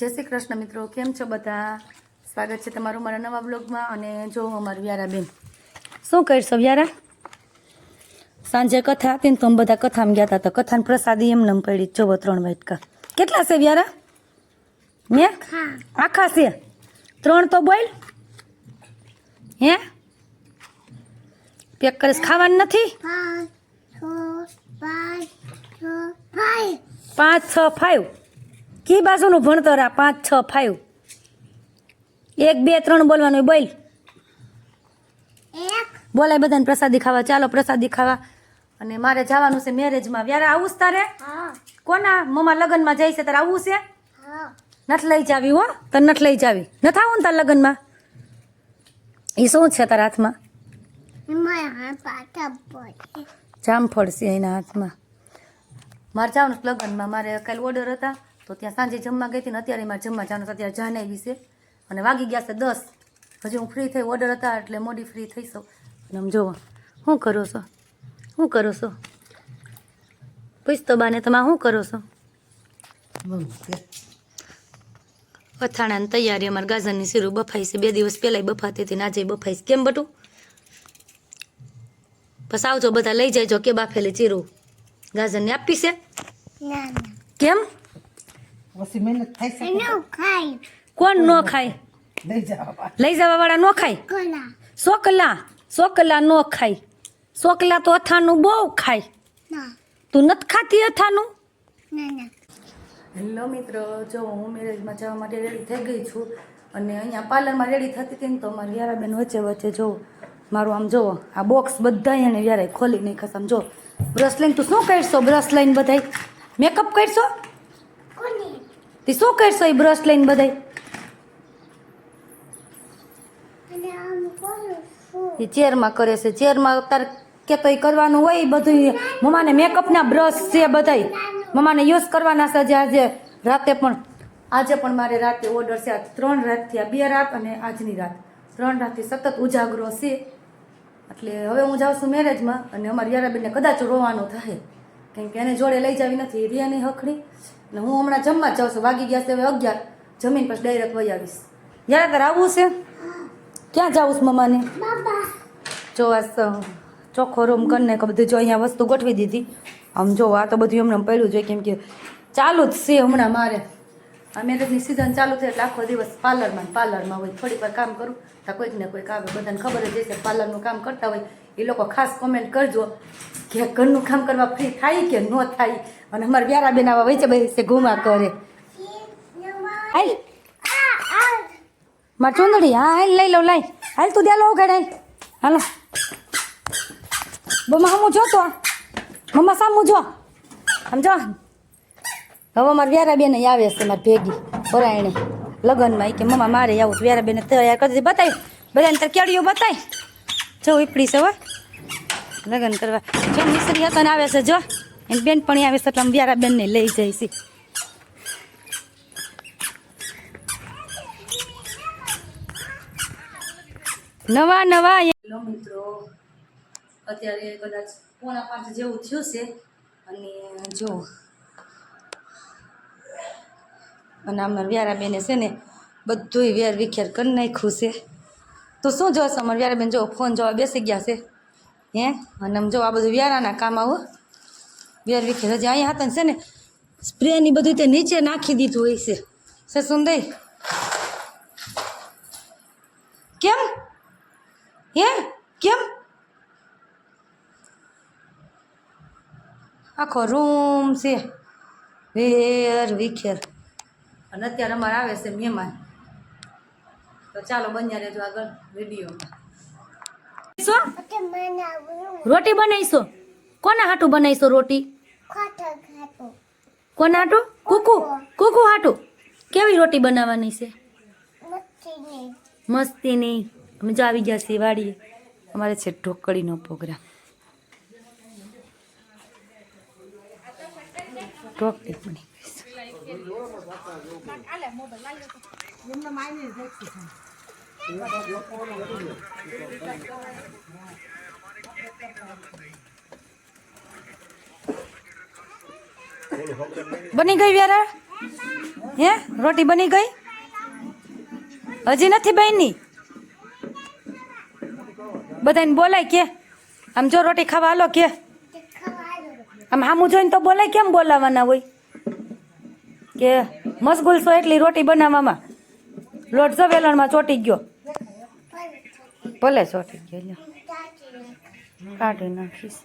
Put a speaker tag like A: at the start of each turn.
A: જય શ્રી કૃષ્ણ મિત્રો કેમ છો બધા? સ્વાગત છે તમારું મારા નવા બ્લોગમાં અને જો અમારું વ્યારા બેન શું કરશો વ્યારા? સાંજે કથા હતી ને તો બધા કથામાં ગયા હતા તો કથાની પ્રસાદી એમને એમ પડી જોવો ત્રણ વાટકા. કેટલા છે વ્યારા? હે? આખા. છે? ત્રણ તો બોલ. હે? પેક કરીશ. ખાવાનું નથી? પાંચ છ ફાઇવ કી બાજુનું ભણતર આ પાંચ છ ફાઇવ એક બે ત્રણ બોલવાનું બોલ. બોલાય બધાને પ્રસાદી ખાવા. ચાલો પ્રસાદી ખાવા. અને મારે જવાનું છે મેરેજમાં. વ્યારે આવું છે તારે કોના? મમ્મા લગ્નમાં જાય છે તારે આવવું છે? નથી લઈ જાવી હો. તને નથી લઈ જાવી. નથી આવું ને તારા લગ્નમાં? એ શું છે તારા હાથમાં? જામફળ છે એના હાથમાં. મારે જવાનું લગ્નમાં. મારે કાલે ઓર્ડર હતા. તો ત્યાં સાંજે જમવા ગઈ હતી ને અત્યારે મારે જમવા જવાનું અત્યારે જાને વિશે અને વાગી ગયા છે દસ. હજી હું ફ્રી થઈ ઓર્ડર હતા એટલે મોડી ફ્રી થઈશું અને આમ જોવો શું કરો છો? શું કરો છો? પૂછતો બાને તમે શું કરો છો? અથાણાની તૈયારી અમારે ગાજરની શીરું બફાઈ છે. બે દિવસ પહેલાંય બફાતી હતી ને આજે બફાઈ છે. કેમ બટું? બસ આવજો બધા લઈ જાયજો કે બાફેલી ચીરું ગાજરની આપી છે? કેમ?
B: ઓછી મહેનત થાય છે.
A: કોણ ન ખાય?
B: લઈ જવા
A: લઈ જવા વાળા નો ખાય? સોકલા સોકલા ન ખાય. સોકલા તો અથાણું બહુ ખાય. તું નથી ખાતી અથાણું? હેલો મિત્રો જો હું મેરેજમાં જવા માટે રેડી થઈ ગઈ છું અને અહીંયા પાર્લરમાં રેડી થતી હતી ને તો મારી વ્યારાબેન વચ્ચે વચ્ચે જો મારું આમ જુઓ આ બોક્સ બધા એને વ્યારે ખોલી નહીં ખસ આમ જો બ્રશ લઈને તું શું કરશો? બ્રશ લઈને બધાય? મેકઅપ કરશો? તે શું કરશો એ બ્રશ લઈને બધાય? એ ચેરમાં કરે છે. ચેરમાં અત્યારે કે તો એ કરવાનું હોય એ બધું મમ્માને મેકઅપના બ્રશ છે બધાય. મમ્માને યુઝ કરવાના છે આજે આજે રાતે પણ. આજે પણ મારે રાતે ઓર્ડર છે. આ ત્રણ રાતથી આ બે રાત અને આજની રાત. ત્રણ રાતથી સતત ઉજાગરો છે. એટલે હવે હું જાઉં છું મેરેજમાં અને અમારી યારાબેનને કદાચ રોવાનું થાય. કેમ કે એને જોડે લઈ જાવી નથી રિયાની હખડી. અને હું હમણાં જમવા જાઉં છું. વાગી ગયા છે હવે અગિયાર. જમીન પછી ડાયરેક્ટ વહી આવીશ. યાર તારે આવવું છે? ક્યાં જાઉં છું મમ્માને? જો આ ચોખ્ખો રૂમ કરીને કે બધું જો અહીંયા વસ્તુ ગોઠવી દીધી. આમ જો આ તો બધું હમણાં પહેલું જોઈએ કેમ કે ચાલુ જ છે હમણાં મારે. મેરેજની સિઝન ચાલુ થાય એટલે આખો દિવસ પાર્લરમાં પાર્લરમાં હોય. થોડીક વાર કામ કરું, તો કોઈક ને કોઈક આવે. બધાને ખબર જ છે પાર્લરનું કામ કરતા હોય. એ લોકો ખાસ કોમેન્ટ કરજો કે ઘરનું કામ કરવા ફ્રી થાય કે ન થાય? અને અમારે વ્યારા બેન આવા વચ્ચે છે, ઘુમા કરે. હાલ. માર ચુંદડી, હા, હાલ, લઈ લઉં લાઈ હાલ તું દેલો ઉઘાડ હાલ હાલો. બમ્મા, હમું જો તો. મમ્મા સામું જો. આમ જો. હવે મારે વ્યારા બેન આવે છે મારી ભેગી, પરાયણે. લગ્નમાં કે, મમ્મા, મારે આવું તો વ્યારા બેને તૈયાર કરી બતાવી બધાને તાર કેળીઓ બતાવી જો ઉપડી છે હવે લગ્ન કરવા. જો મિશ્રી હતો આવે છે, જો. એની બેન પણ આવે છે, એટલે અમે વ્યારા બેનને લઈ જઈ છીએ નવા નવા મિત્રો. અત્યારે કદાચ પોણા પાંચ જેવું થયું છે. અને જો અને અમાર વ્યારા બેને છે ને બધુંય વેર વિખેર કરી નાખ્યું છે. તો શું જોશ અમાર વ્યારા બેન જો ફોન જોવા બેસી ગયા છે. હે? અને આમ જો આ બધું વ્યારાના કામ આવું. વેર વિખેર હજી અહીંયા હતા ને છે ને, સ્પ્રેની બધું તે નીચે નાખી દીધું હોય છે. છે સુંદર? કેમ? હે? કેમ? આખો રૂમ છે. વેર વિખેર અને અત્યારે અમારે આવે છે મહેમાન. તો ચાલો બન્યા રહેજો આગળ વિડીયોમાં. રોટી બનાવીશો. કોના હાટું બનાવીશો રોટી? કોના હાટું? કુકુ. કુકુ હાટું. કેવી રોટી બનાવવાની છે? મસ્તીની અમે જો આવી ગયા છીએ વાડીએ. અમારે છે ઢોકળીનો પ્રોગ્રામ. ઢોકળી બની બની ગઈ વ્યારા? હે? રોટી બની ગઈ? હજી નથી બની? બધાને બોલાય કે. આમ જો રોટી ખાવા હાલો કે. આમ હામું જોઈને તો બોલાય કેમ બોલાવાના હોય? કે મશગુલ છો એટલી રોટી બનાવવામાં. લોટ જો વેલણમાં ચોટી ગયો. ભલે ચોટી ગયો કાઢી નાખીશ.